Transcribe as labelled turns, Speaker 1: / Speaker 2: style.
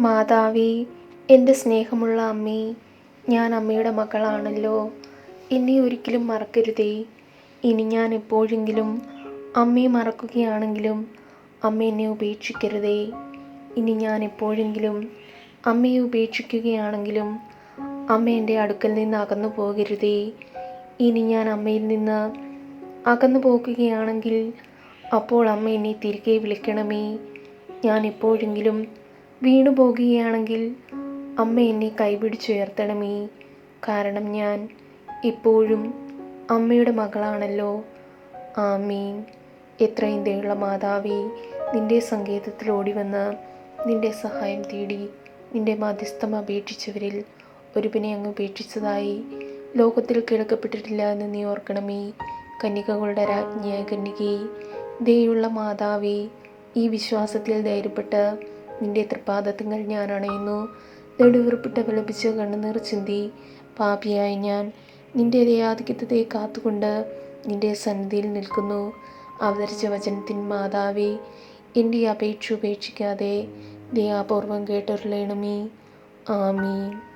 Speaker 1: മാതാവേ എന്റെ സ്നേഹമുള്ള അമ്മേ ഞാൻ അമ്മയുടെ മകളാണല്ലോ. എന്നെ ഒരിക്കലും മറക്കരുതേ. ഇനി ഞാൻ എപ്പോഴെങ്കിലും അമ്മയെ മറക്കുകയാണെങ്കിലും അമ്മ എന്നെ ഉപേക്ഷിക്കരുതേ. ഇനി ഞാൻ എപ്പോഴെങ്കിലും അമ്മയെ ഉപേക്ഷിക്കുകയാണെങ്കിലും അമ്മ എന്റെ അടുക്കൽ നിന്ന് അകന്നു പോകരുതേ. ഇനി ഞാൻ അമ്മയിൽ നിന്ന് അകന്നു പോകുകയാണെങ്കിൽ അപ്പോൾ അമ്മ എന്നെ തിരികെ വിളിക്കണമേ. ഞാൻ എപ്പോഴെങ്കിലും വീണു പോകുകയാണെങ്കിൽ അമ്മ എന്നെ കൈപിടിച്ചുയർത്തണമേ കാരണം ഞാൻ ഇപ്പോഴും അമ്മയുടെ മകളാണല്ലോ. ആമീൻ. എത്രയും ദയുള്ള മാതാവേ നിന്റെ സങ്കേതത്തിൽ ഓടി വന്ന് നിന്റെ സഹായം തേടി നിന്റെ മധ്യസ്ഥം അപേക്ഷിച്ചവരിൽ ഒരുവനെ അങ്ങ് ഉപേക്ഷിച്ചതായി ലോകത്തിൽ കേൾക്കപ്പെട്ടിട്ടില്ല എന്ന് നീ ഓർക്കണമേ. കന്യകകളുടെ രാജ്ഞിയായ കന്യകേ ദയുള്ള മാതാവേ ഈ വിശ്വാസത്തിൽ ധൈര്യപ്പെട്ട് നിന്റെ തൃപ്പാദത്തിങ്ങൾ ഞാൻ അണയുന്നു. നെടുവിറപ്പിട്ട് വിലപിച്ച് കണ്ണുനീർ ചിന്തി പാപിയായി ഞാൻ നിന്റെ ദയാധിക്യത്തെ കാത്തുകൊണ്ട് നിന്റെ സന്നിധിയിൽ നിൽക്കുന്നു. അവതരിച്ച വചനത്തിൻ മാതാവേ എന്റെ അപേക്ഷ ഉപേക്ഷിക്കാതെ ദയാപൂർവം കേട്ടൊരുളേണമേ. ആമീൻ.